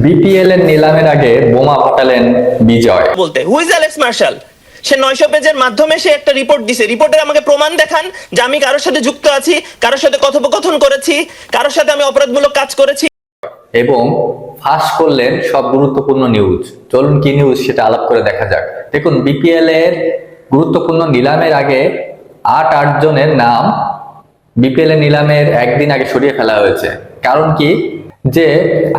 BPL এর নিলামের আগে বোমা ফাটালেন বিজয়। বলতে হুইজ অ্যালেক্স মার্শাল সে নয়শো পেজের মাধ্যমে সে একটা রিপোর্ট দিছে। রিপোর্টের আমাকে প্রমাণ দেখান যে আমি কারোর সাথে যুক্ত আছি কারোর সাথে কথোপকথন করেছি কারোর সাথে আমি অপরাধমূলক কাজ করেছি। এবং ফাঁস করলেন সব গুরুত্বপূর্ণ নিউজ চলুন কি নিউজ সেটা আলাপ করে দেখা যাক। দেখুন বিপিএল এর গুরুত্বপূর্ণ নিলামের আগে আট আট জনের নাম বিপিএল এর নিলামের একদিন আগে সরিয়ে ফেলা হয়েছে। কারণ কি? যে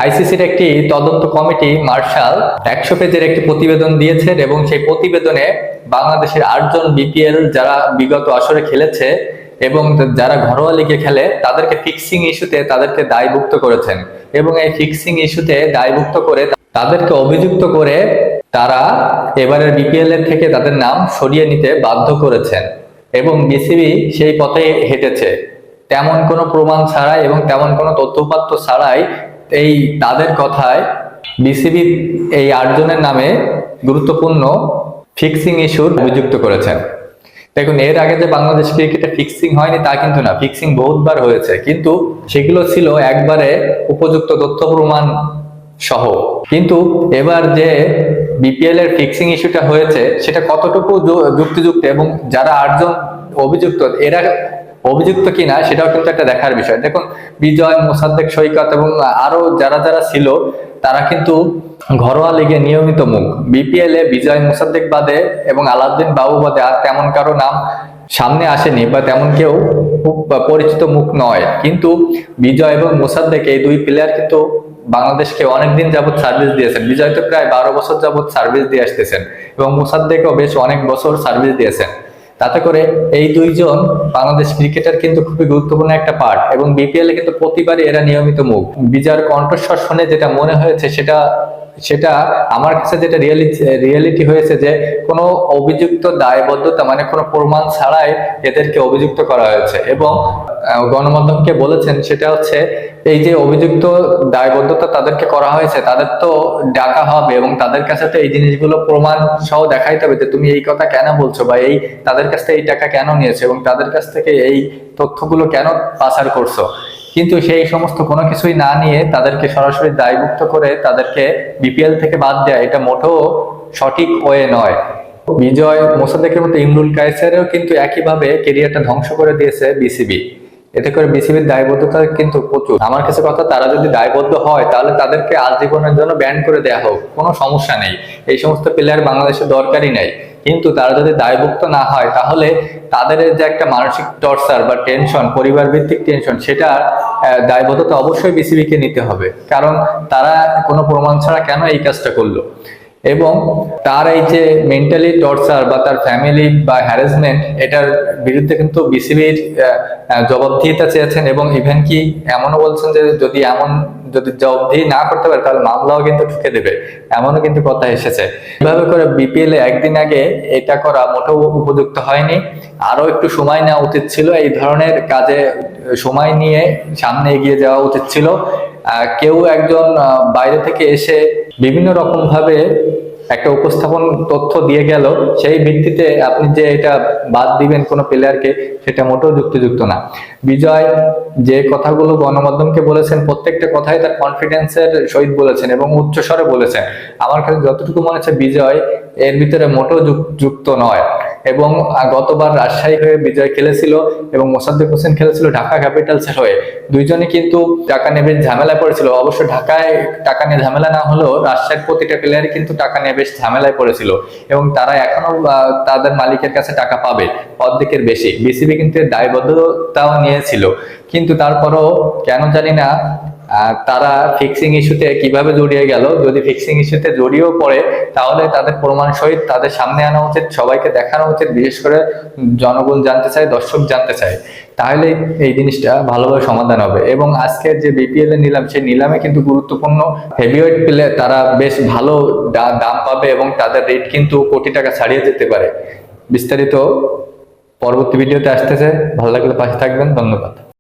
আইসিসির একটি তদন্ত কমিটি, মার্শাল, একশো পেজের একটি প্রতিবেদন দিয়েছেন এবং সেই প্রতিবেদনে বাংলাদেশের আটজন বিপিএল যারা বিগত আসরে খেলেছে এবং যারা ঘরোয়া লিগে খেলে, তাদেরকে ফিক্সিং ইস্যুতে তাদেরকে দায়ভুক্ত করেছেন এবং এই ফিক্সিং ইস্যুতে দায়ভুক্ত করে তাদেরকে অভিযুক্ত করে তারা এবারের বিপিএল এর থেকে তাদের নাম সরিয়ে নিতে বাধ্য করেছেন এবং বিসিবি সেই পথে হেঁটেছে। তেমন কোনো প্রমাণ ছাড়াই এবং তেমন কোনো তথ্যপাত্র ছাড়াই এই তাদের কথায় বিসিবি এই আটজনের নামে গুরুত্বপূর্ণ ফিক্সিং ইস্যুর অভিযুক্ত করেছেন। দেখুন, এর আগে যে বাংলাদেশ ক্রিকেটে ফিক্সিং হয়নি তা কিন্তু না। ফিক্সিং বহুতবার হয়েছে। কিন্তু সেগুলো ছিল একবারে উপযুক্ত তথ্য প্রমাণ সহ। কিন্তু এবার যে বিপিএল এর ফিক্সিং ইস্যুটা হয়েছে, সেটা কতটুকু যুক্তিযুক্ত এবং যারা আটজন অভিযুক্ত, এরা অভিযুক্ত কিনা সেটাও কিন্তু একটা দেখার বিষয়। দেখুন, বিজয়, মোসাদ্দেক, সৈকত এবং আরও যারা যারা ছিল, তারা কিন্তু ঘরোয়া লিগে নিয়মিত মুখ। বিপিএল এ বিজয়, মোসাদ্দেক বাদে এবং আলাউদ্দিন বাবু বাদে আর তেমন কারও নাম সামনে আসেনি বা তেমন কেউ খুব পরিচিত মুখ নয়। কিন্তু বিজয় এবং মোসাদ্দেক এই দুই প্লেয়ার কিন্তু বাংলাদেশকে অনেকদিন যাবত সার্ভিস দিয়েছেন। বিজয় তো প্রায় বারো বছর যাবত সার্ভিস দিয়ে আসতেছেন এবং মোসাদ্দেকও বেশ অনেক বছর সার্ভিস দিয়েছেন। তাতে করে এই দুইজন বাংলাদেশ ক্রিকেটার কিন্তু খুবই গুরুত্বপূর্ণ একটা পার্ট এবং বিপিএল এ কিন্তু প্রতিবারই এরা নিয়মিত মুখ বিজয়ের কণ্ঠস্বর শুনে যেটা মনে হয়েছে সেটা সেটা আমার কাছে যেটা রিয়েলিটি হয়েছে যে কোনো অভিযুক্ত দায়বদ্ধতা মানে কোনো প্রমাণ ছাড়াই এদেরকে অভিযুক্ত করা হয়েছে। এবং গণমাধ্যমকে বলেছেন সেটা হচ্ছে এই যে অভিযুক্ত দায়বদ্ধতা তাদেরকে করা হয়েছে, তাদের তো ডাকা হবে এবং তাদের কাছে তো এই জিনিসগুলো প্রমাণ সহ দেখাইতে হবে যে তুমি এই কথা কেন বলছো বা এই তাদের কাছ থেকে এই টাকা কেন নিয়েছো এবং তাদের কাছ থেকে এই তথ্যগুলো কেন পাচার করছ। কিন্তু সেই সমস্ত কোনো কিছুই না নিয়ে তাদেরকে সরাসরি দায়মুক্ত করে তাদেরকে বিপিএল থেকে বাদ দেয়া, এটা মোটেও সঠিক ওয়ে নয়। বিজয় মোসাদ্দেকের মতো ইমরুল কায়সারেও কিন্তু একইভাবে কেরিয়ারটা ধ্বংস করে দিয়েছে বিসিবি এতে করে বিসিবির দায়বদ্ধতা কিন্তু প্রচুর। আমার কাছে কথা, তারা যদি দায়বদ্ধ হয়, তাহলে তাদেরকে আজীবনের জন্য ব্যান করে দেয়া হোক। কোনো সমস্যা নেই। এই সমস্ত প্লেয়ার বাংলাদেশের দরকারই নাই। কিন্তু তারা যদি দায়ভুক্ত না হয়, তাহলে তাদের যে একটা মানসিক টর্চার বা টেনশন পরিবার ভিত্তিক টেনশন সেটা দায়বদ্ধতা অবশ্যই বিসিবিকে নিতে হবে। কারণ তারা কোনো প্রমাণ ছাড়া কেন এই কাজটা করল? এবং তার এই যে মেন্টালি টর্চার বা তার ফ্যামিলি বা হ্যারাসমেন্ট এটার বিরুদ্ধে কিন্তু বিসিবির জবাবদিহিতা চেয়েছেন এবং ইভেন কি এমনও বলছেন যে যদি এমন যদি জবাবদিহি না করতে পারে, তাহলে মামলাও কিন্তু ঠুকে দেবে। এমনও কিন্তু কথা এসেছে। এভাবে করে বিপিএল একদিন আগে এটা করা মোটেও উপযুক্ত হয়নি। আরও একটু সময় নেওয়া উচিত ছিল। এই ধরনের কাজে সময় নিয়ে সামনে এগিয়ে যাওয়া উচিত ছিল। কেউ একজন বাইরে থেকে এসে বিভিন্ন রকম ভাবে একটা উপস্থাপন তথ্য দিয়ে গেল, সেই ভিত্তিতে আপনি যে এটা বাদ দিবেন কোনো প্লেয়ারকে সেটা মোটেও যুক্তিযুক্ত না। বিজয় যে কথাগুলো গণমাধ্যমকে বলেছেন, প্রত্যেকটা কথাই তার কনফিডেন্সের সহিত বলেছেন এবং উচ্চস্বরে বলেছেন। আমার কাছে যতটুকু মনে হচ্ছে বিজয় এর ভিতরে মোটেও যুক- যুক্ত নয়। এবং গতবার রাজশাহী হয়ে বিজয় খেলেছিল এবং মোসাদ্দেক হোসেন খেলেছিল ঢাকা ক্যাপিটালস এর হয়ে। দুইজনে কিন্তু টাকা নিয়ে বেশ ঝামেলায় পড়েছিল। অবশ্য ঢাকায় টাকা নিয়ে ঝামেলা না হলেও রাজশাহীর প্রতিটা প্লেয়ারই কিন্তু টাকা নিয়ে বেশ ঝামেলায় পড়েছিল এবং তারা এখনও তাদের মালিকের কাছে টাকা পাবে, অর্ধেকের বেশি। বিসিবি কিন্তু দায়বদ্ধতাও নিয়েছিল। কিন্তু তারপরও কেন জানি না তারা ফিক্সিং ইস্যুতে কীভাবে জড়িয়ে গেল, যদি ফিক্সিং ইস্যুতে জড়িয়েও পড়ে, তাহলে তাদের প্রমাণ সহিত তাদের সামনে আনা উচিত, সবাইকে দেখানো উচিত, বিশেষ করে জনগণ জানতে চায়, দর্শক জানতে চায়। তাহলে এই জিনিসটা ভালোভাবে সমাধান হবে। এবং আজকের যে বিপিএল এর নিলাম, সেই নিলামে কিন্তু গুরুত্বপূর্ণ হেভিওয়েট প্লেয়ার তারা বেশ ভালো দাম পাবে এবং তাদের রেট কিন্তু কোটি টাকা ছাড়িয়ে যেতে পারে। বিস্তারিত পরবর্তী ভিডিওতে আসতেছে। ভালো লাগলে পাশে থাকবেন। ধন্যবাদ।